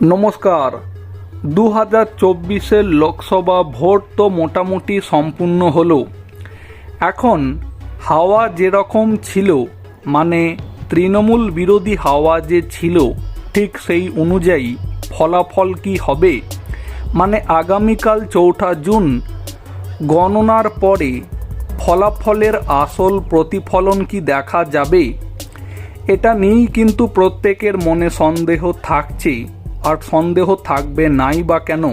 নমস্কার। দু হাজার চব্বিশের লোকসভা ভোট তো মোটামুটি সম্পূর্ণ হলো। এখন হাওয়া যেরকম ছিল মানে তৃণমূল বিরোধী হাওয়া যে ছিল, ঠিক সেই অনুযায়ী ফলাফল কি হবে? মানে আগামীকাল চৌঠা জুন গণনার পরে ফলাফলের আসল প্রতিফলন কি দেখা যাবে? এটা নিয়েই কিন্তু প্রত্যেকের মনে সন্দেহ থাকছে। আর সন্দেহ থাকবে নাই বা কেন?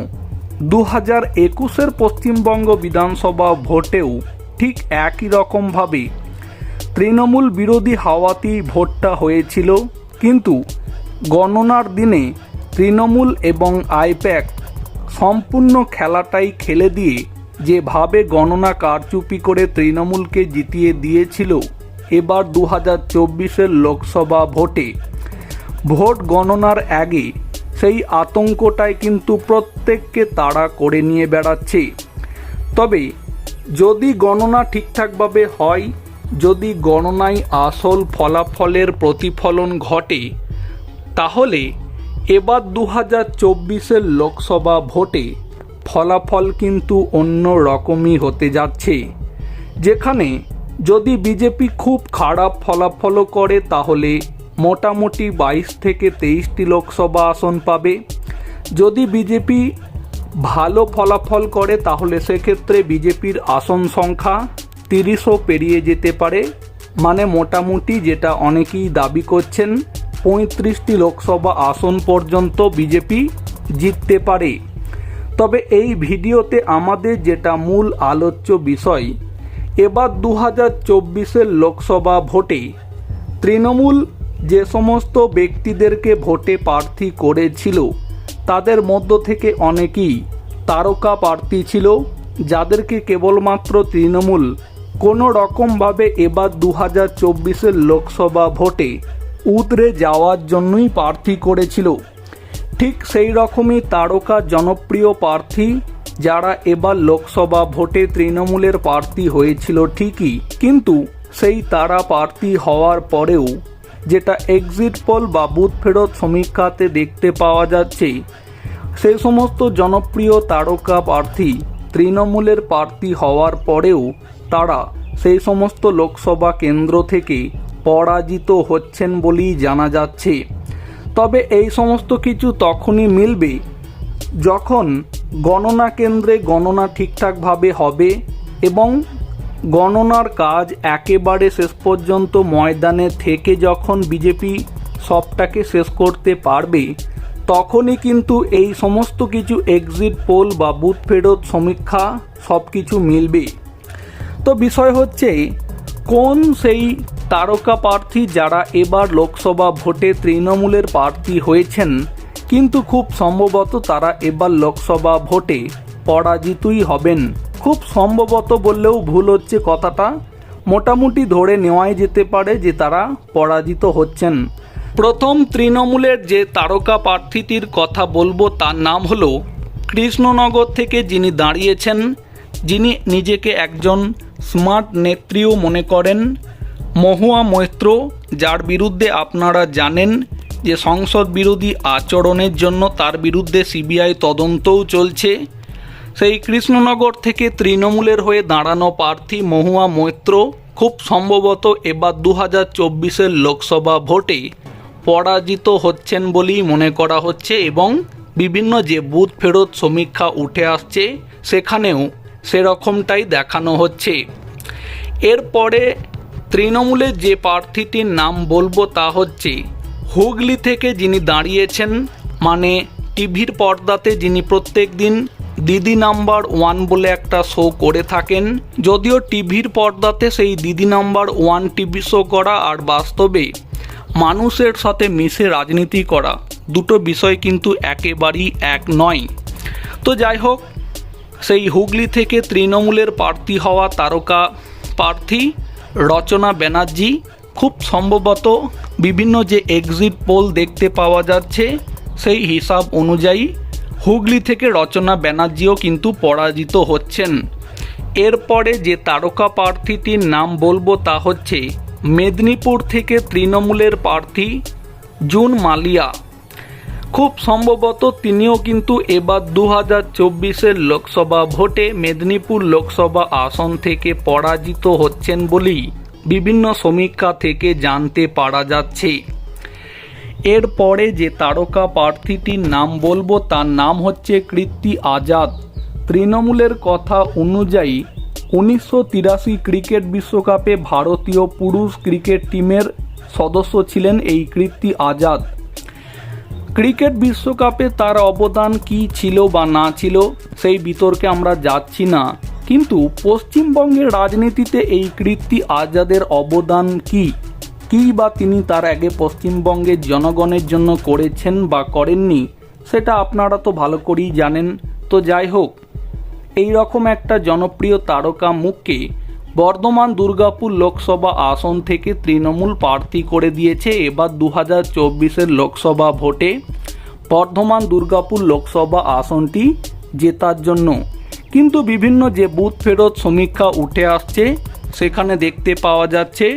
দু হাজার একুশের পশ্চিমবঙ্গ বিধানসভা ভোটেও ঠিক একই রকমভাবে তৃণমূল বিরোধী হাওয়াতেই ভোটটা হয়েছিল, কিন্তু গণনার দিনে তৃণমূল এবং আইপ্যাক সম্পূর্ণ খেলাটাই খেলে দিয়ে যেভাবে গণনা কারচুপি করে তৃণমূলকে জিতিয়ে দিয়েছিল, এবার দু হাজার চব্বিশের লোকসভা ভোটে ভোট গণনার আগে সেই আতঙ্কটাই কিন্তু প্রত্যেককে তাড়া করে নিয়ে বেড়াচ্ছে। তবে যদি গণনা ঠিকঠাকভাবে হয়, যদি গণনায় আসল ফলাফলের প্রতিফলন ঘটে, তাহলে এবার দু হাজার চব্বিশের লোকসভা ভোটে ফলাফল কিন্তু অন্য রকমই হতে যাচ্ছে। যেখানে যদি বিজেপি খুব খারাপ ফলাফলও করে, তাহলে মোটামুটি বাইশ থেকে তেইশটি লোকসভা আসন পাবে। যদি বিজেপি ভালো ফলাফল করে, তাহলে সেক্ষেত্রে বিজেপির আসন সংখ্যা তিরিশও পেরিয়ে যেতে পারে। মানে মোটামুটি যেটা অনেকেই দাবি করছেন, পঁয়ত্রিশটি লোকসভা আসন পর্যন্ত বিজেপি জিততে পারে। তবে এই ভিডিওতে আমাদের যেটা মূল আলোচ্য বিষয়, এবার দু হাজার চব্বিশের লোকসভা ভোটে তৃণমূল যে সমস্ত ব্যক্তিদেরকে ভোটে প্রার্থী করেছিল, তাদের মধ্য থেকে অনেকেই তারকা প্রার্থী ছিল, যাদেরকে কেবলমাত্র তৃণমূল কোনো রকমভাবে এবার দু হাজার চব্বিশের লোকসভা ভোটে উতরে যাওয়ার জন্যই প্রার্থী করেছিল। ঠিক সেই রকমই তারকা জনপ্রিয় প্রার্থী যারা এবার লোকসভা ভোটে তৃণমূলের প্রার্থী হয়েছিল ঠিকই, কিন্তু সেই তারা প্রার্থী হওয়ার পরেও যেটা এক্সিট পোল বা বুথ ফেরত সমীক্ষাতে দেখতে পাওয়া যাচ্ছে। সেই সমস্ত জনপ্রিয় তারকা প্রার্থী তৃণমূলের প্রার্থী হওয়ার পরেও তারা সেই সমস্ত লোকসভা কেন্দ্র থেকে পরাজিত হচ্ছেন বলেই জানা যাচ্ছে। তবে এই সমস্ত কিছু তখনই মিলবে যখন গণনা কেন্দ্রে গণনা ঠিকঠাকভাবে হবে এবং গণনার কাজ একেবারে শেষ পর্যন্ত ময়দানে থেকে যখন বিজেপি সবটাকে শেষ করতে পারবে, তখনই কিন্তু এই সমস্ত কিছু এক্সিট পোল বা বুথ ফেরত সমীক্ষা সব কিছু মিলবে। তো বিষয় হচ্ছে, কোন সেই তারকা প্রার্থী যারা এবার লোকসভা ভোটে তৃণমূলের প্রার্থী হয়েছেন, কিন্তু খুব সম্ভবত তারা এবার লোকসভা ভোটে পরাজিতই হবেন? খুব সম্ভবত বললেও ভুল হচ্ছে কথাটা। মোটামুটি ধরে নেওয়াই যেতে পারে যে তারা পরাজিত হচ্ছেন। প্রথম তৃণমূলের যে তারকা প্রার্থীটির কথা বলব তার নাম হলো কৃষ্ণনগর থেকে যিনি দাঁড়িয়েছেন, যিনি নিজেকে একজন স্মার্ট নেত্রীও মনে করেন। মহুয়া মৈত্র, যার বিরুদ্ধে আপনারা জানেন যে সংসদ বিরোধী আচরণের জন্য তার বিরুদ্ধে সিবিআই তদন্তও চলছে। সেই কৃষ্ণনগর থেকে তৃণমূলের হয়ে দাঁড়ানো প্রার্থী মহুয়া মৈত্র খুব সম্ভবত এবার দু হাজার চব্বিশের লোকসভা ভোটে পরাজিত হচ্ছেন বলেই মনে করা হচ্ছে এবং বিভিন্ন যে বুথ ফেরত সমীক্ষা উঠে আসছে সেখানেও সেরকমটাই দেখানো হচ্ছে। এরপরে তৃণমূলের যে প্রার্থীটির নাম বলব তা হচ্ছে হুগলি থেকে যিনি দাঁড়িয়েছেন মানে টিভির পর্দাতে যিনি প্রত্যেক দিন দিদি নাম্বার ওয়ান বলে একটা শো করে থাকেন। যদিও টিভির পর্দাতে সেই দিদি নাম্বার ওয়ান টিভি শো করা আর বাস্তবে মানুষের সাথে মিশে রাজনীতি করা দুটো বিষয় কিন্তু একেবারেই এক নয়। তো যাই হোক, সেই হুগলি থেকে তৃণমূলের প্রার্থী হওয়া তারকা প্রার্থী রচনা ব্যানার্জি খুব সম্ভবত বিভিন্ন যে এক্সিট পোল দেখতে পাওয়া যাচ্ছে সেই হিসাব অনুযায়ী হুগলি থেকে রচনা ব্যানার্জিও কিন্তু পরাজিত হচ্ছেন। এরপরে যে তারকা প্রার্থীটির নাম বলব তা হচ্ছে মেদিনীপুর থেকে তৃণমূলের প্রার্থী জুন মালিয়া। খুব সম্ভবত তিনিও কিন্তু এবার দু হাজার চব্বিশের লোকসভা ভোটে মেদিনীপুর লোকসভা আসন থেকে পরাজিত হচ্ছেন বলেই বিভিন্ন সমীক্ষা থেকে জানতে পারা যাচ্ছে। এরপরে যে তারকা প্রার্থীটির নাম বলব, তার নাম হচ্ছে কৃত্তি আজাদ। তৃণমূলের কথা অনুযায়ী, উনিশশো তিরাশি ক্রিকেট বিশ্বকাপে ভারতীয় পুরুষ ক্রিকেট টিমের সদস্য ছিলেন এই কৃত্তি আজাদ। ক্রিকেট বিশ্বকাপে তার অবদান কি ছিল বা না ছিল, সেই বিতর্কে আমরা যাচ্ছি না। কিন্তু পশ্চিমবঙ্গের রাজনীতিতে এই কৃত্তি আজাদের অবদান কি? কী বা তিনি তার আগে পশ্চিমবঙ্গের জনগণের জন্য করেছেন বা করেননি, সেটা আপনারা তো ভালো করেই জানেন। তো যাই হোক, এই রকম একটা জনপ্রিয় তারকা মুখকে বর্ধমান দুর্গাপুর লোকসভা আসন থেকে তৃণমূল প্রার্থী করে দিয়েছে। এবার দু হাজার চব্বিশের লোকসভা ভোটে বর্ধমান দুর্গাপুর লোকসভা আসনটি জেতার জন্য। কিন্তু বিভিন্ন যে বুথ ফেরত সমীক্ষা উঠে আসছে, সেখানে দেখতে পাওয়া যাচ্ছে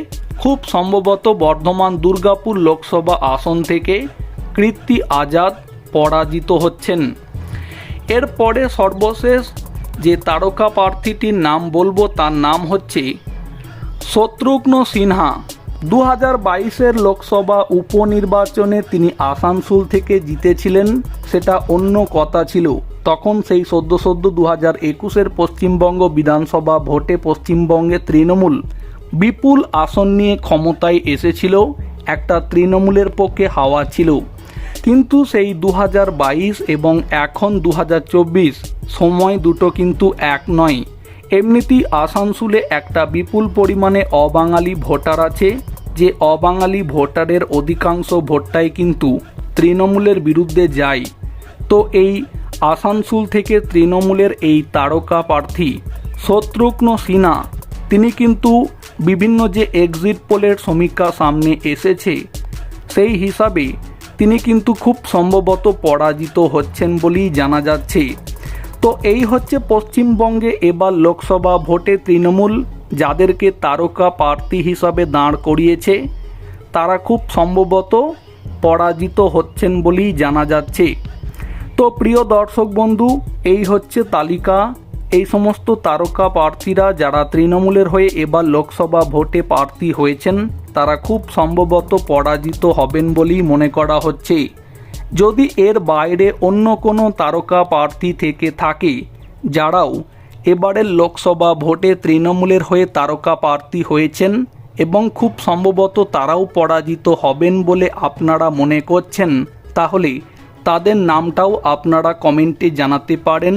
খুব সম্ভবত বর্ধমান দুর্গাপুর লোকসভা আসন থেকে কৃত্তি আজাদ পরাজিত হচ্ছেন। এরপরে সর্বশেষ যে তারকা প্রার্থীটির নাম বলব তার নাম হচ্ছে শত্রুঘ্ন সিনহা। দু হাজার বাইশের লোকসভা উপনির্বাচনে তিনি আসানসোল থেকে জিতেছিলেন, সেটা অন্য কথা ছিল। তখন সেই সদ্য সদ্য দু হাজার একুশের পশ্চিমবঙ্গ বিধানসভা ভোটে পশ্চিমবঙ্গে তৃণমূল বিপুল আসন নিয়ে ক্ষমতায় এসেছিল, একটা তৃণমূলের পক্ষে হাওয়া ছিল। কিন্তু সেই দু হাজার বাইশ এবং এখন দু হাজার চব্বিশ সময় দুটো কিন্তু এক নয়। এমনিতেই আসানসোলে একটা বিপুল পরিমাণে অবাঙালি ভোটার আছে, যে অবাঙালি ভোটারের অধিকাংশ ভোটটাই কিন্তু তৃণমূলের বিরুদ্ধে যায়। তো এই আসানসোল থেকে তৃণমূলের এই তারকা প্রার্থী শত্রুঘ্ন সিনহা, তিনি কিন্তু বিভিন্ন যে এক্সিট পোলের সমীক্ষা সামনে এসেছে, সেই হিসাবে তিনি কিন্তু খুব সম্ভবত পরাজিত হচ্ছেন বলেই জানা যাচ্ছে। তো এই হচ্ছে পশ্চিমবঙ্গে এবার লোকসভা ভোটে তৃণমূল, যাদেরকে তারকা প্রার্থী হিসাবে দাঁড় করিয়েছে, তারা খুব সম্ভবত পরাজিত হচ্ছেন বলেই জানা যাচ্ছে। তো প্রিয় দর্শক বন্ধু, এই হচ্ছে তালিকা। এই সমস্ত তারকা প্রার্থীরা যারা তৃণমূলের হয়ে এবার লোকসভা ভোটে প্রার্থী হয়েছেন, তারা খুব সম্ভবত পরাজিত হবেন বলেই মনে করা হচ্ছে। যদি এর বাইরে অন্য কোনো তারকা প্রার্থী থেকে থাকে, যারাও এবারের লোকসভা ভোটে তৃণমূলের হয়ে তারকা প্রার্থী হয়েছেন এবং খুব সম্ভবত তারাও পরাজিত হবেন বলে আপনারা মনে করছেন, তাহলে তাদের নামটাও আপনারা কমেন্টে জানাতে পারেন।